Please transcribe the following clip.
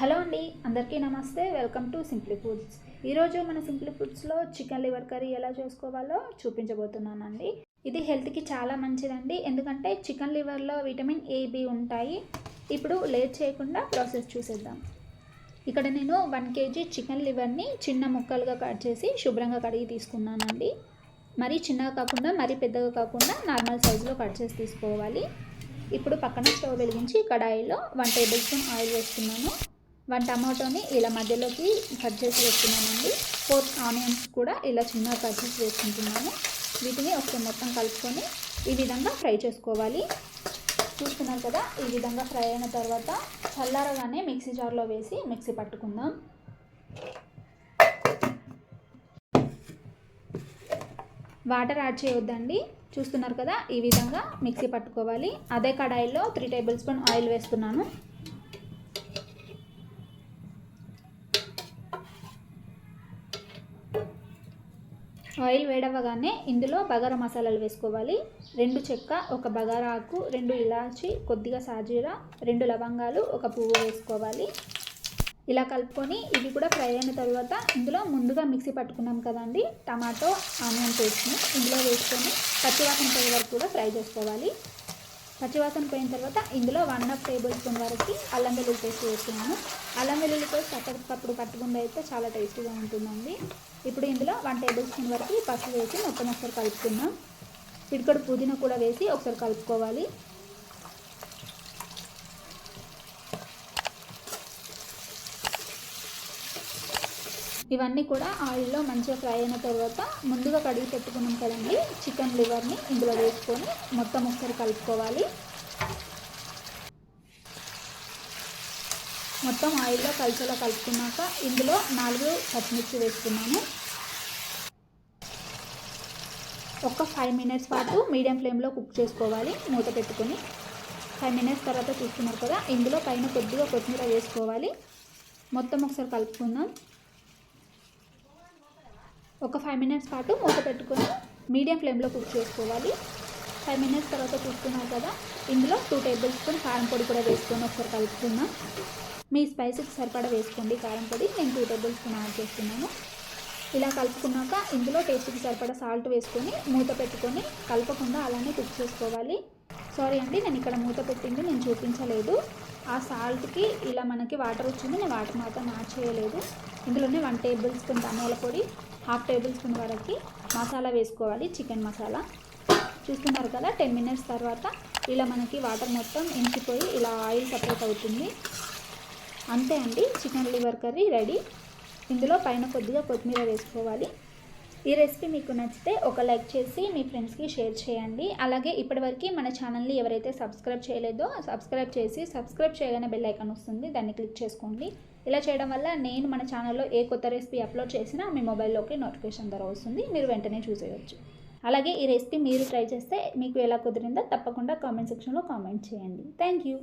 Hello అండి అందరికీ నమస్తే వెల్కమ్ టు సింప్లీ ఫుడ్స్. ఈరోజు మన సింప్లీ ఫుడ్స్లో చికెన్ లివర్ కర్రీ ఎలా చేసుకోవాలో చూపించబోతున్నానండి. ఇది హెల్త్కి చాలా మంచిదండి ఎందుకంటే చికెన్ లివర్లో విటమిన్ ఏ బి ఉంటాయి. ఇప్పుడు లేట్ చేయకుండా ప్రాసెస్ చూసేద్దాం. ఇక్కడ నేను వన్ కేజీ చికెన్ లివర్ని చిన్న ముక్కలుగా కట్ చేసి శుభ్రంగా కడిగి తీసుకున్నానండి. మరీ చిన్నగా కాకుండా మరీ పెద్దగా కాకుండా నార్మల్ సైజులో కట్ చేసి తీసుకోవాలి. ఇప్పుడు పక్కన స్టవ్ వెలిగించి కడాయిలో వన్ టేబుల్ స్పూన్ ఆయిల్ వేస్తున్నాను. వన్ టమాటోని ఇలా మధ్యలోకి కట్ చేసి వేస్తున్నానండి ఫోర్ ఆనియన్స్ కూడా ఇలా చిన్నగా కట్ చేసి వేసుకుంటున్నాను. వీటిని ఒకసారి మొత్తం కలుపుకొని ఈ విధంగా ఫ్రై చేసుకోవాలి. చూస్తున్నారు కదా ఈ విధంగా ఫ్రై అయిన తర్వాత చల్లారగానే మిక్సీ జార్లో వేసి మిక్సీ పట్టుకుందాం. వాటర్ యాడ్ చేయొద్దండి. చూస్తున్నారు కదా ఈ విధంగా మిక్సీ పట్టుకోవాలి. అదే కడాయిలో త్రీ టేబుల్ స్పూన్ ఆయిల్ వేస్తున్నాను. ఆయిల్ వేడవగానే ఇందులో బగారా మసాలాలు వేసుకోవాలి. రెండు చెక్క ఒక బగారా ఆకు రెండు ఇలాచి కొద్దిగా సాజీరా రెండు లవంగాలు ఒక పువ్వు వేసుకోవాలి. ఇలా కలుపుకొని ఇవి కూడా ఫ్రై అయిన తర్వాత ఇందులో ముందుగా మిక్సీ పట్టుకున్నాం కదండి టమాటో ఆనియన్ పేస్ట్ని ఇందులో వేసుకొని పచ్చివాసన పోయే వరకు కూడా ఫ్రై చేసుకోవాలి. పచ్చివాసన పోయిన తర్వాత ఇందులో వన్ హాఫ్ టేబుల్ స్పూన్ వరకు అల్లం వెల్లుల్లి పేస్ట్ వేస్తున్నాను. అల్లం వెల్లుల్లి పేస్ట్ అప్పటికప్పుడు పట్టుకుండా అయితే చాలా టేస్టీగా ఉంటుందండి. ఇప్పుడు ఇందులో వన్ టేబుల్ స్పూన్ వరకు పసుపు వేసి మొత్తం ఒకసారి కలుపుకుందాం. పిడికడు పుదీనా కూడా వేసి ఒకసారి కలుపుకోవాలి. ఇవన్నీ కూడా ఆయిల్లో మంచిగా ఫ్రై అయిన తర్వాత ముందుగా కడిగి పెట్టుకున్నాం కదండి చికెన్ లివర్ని ఇందులో వేసుకొని మొత్తం ఒకసారి కలుపుకోవాలి. మొత్తం ఆయిల్లో కలిసేలా కలుపుకున్నాక ఇందులో నాలుగు పచ్చిమిర్చి వేసుకున్నాను. ఒక ఫైవ్ మినిట్స్ పాటు మీడియం ఫ్లేమ్లో కుక్ చేసుకోవాలి మూత పెట్టుకొని. ఫైవ్ మినిట్స్ తర్వాత చూస్తున్నారు కదా ఇందులో పైన కొద్దిగా కొత్తిమీర వేసుకోవాలి. మొత్తం ఒకసారి కలుపుకుందాం. ఒక ఫైవ్ మినిట్స్ పాటు మూత పెట్టుకొని మీడియం ఫ్లేమ్లో కుక్ చేసుకోవాలి. ఫైవ్ మినిట్స్ తర్వాత చూస్తున్నారు కదా ఇందులో టూ టేబుల్ స్పూన్ కారం పొడి కూడా వేసుకొని ఒకసారి కలుపుకుందాం. మీ స్పైసీకి సరిపడా వేసుకోండి కారం పొడి. నేను టూ టేబుల్ స్పూన్ యాడ్ చేస్తున్నాను. ఇలా కలుపుకున్నాక ఇందులో టేస్ట్కి సరిపడా సాల్ట్ వేసుకొని మూత పెట్టుకొని కలపకుండా అలానే కుక్ చేసుకోవాలి. సారీ అండి నేను ఇక్కడ మూత పెట్టింది నేను చూపించలేదు. ఆ సాల్ట్కి ఇలా మనకి వాటర్ వచ్చింది నేను వాటర్ మాత్రం యాడ్ చేయలేదు. ఇందులోనే వన్ టేబుల్ స్పూన్ ధనియాల పొడి హాఫ్ టేబుల్ స్పూన్ వరకు మసాలా వేసుకోవాలి చికెన్ మసాలా. చూస్తున్నారు కదా టెన్ మినిట్స్ తర్వాత ఇలా మనకి వాటర్ మొత్తం ఎంచిపోయి ఇలా ఆయిల్ సపరేట్ అవుతుంది. అంతే అండి చికెన్ లివర్ కర్రీ రెడీ ఇందులో పైన కొద్దిగా కొత్తిమీర వేసుకోవాలి. ఈ రెసిపీ మీకు నచ్చితే ఒక లైక్ చేసి మీ ఫ్రెండ్స్కి షేర్ చేయండి. అలాగే ఇప్పటివరకు మన ఛానల్ని ఎవరైతే సబ్స్క్రైబ్ చేయలేదో సబ్స్క్రైబ్ చేసి సబ్స్క్రైబ్ చేయగానే బెల్ ఐకాన్ వస్తుంది. దాన్ని క్లిక్ చేసుకోండి. ఇలా చేయడం వల్ల నేను మన ఛానల్లో ఏ కొత్త రెసిపీ అప్లోడ్ చేసినా మీ మొబైల్లోకి నోటిఫికేషన్ ద్వారా వస్తుంది. మీరు వెంటనే చూసేయచ్చు. అలాగే ఈ రెసిపీ మీరు ట్రై చేస్తే మీకు ఎలా కుదిరిందో తప్పకుండా కామెంట్ సెక్షన్లో కామెంట్ చేయండి. Thank you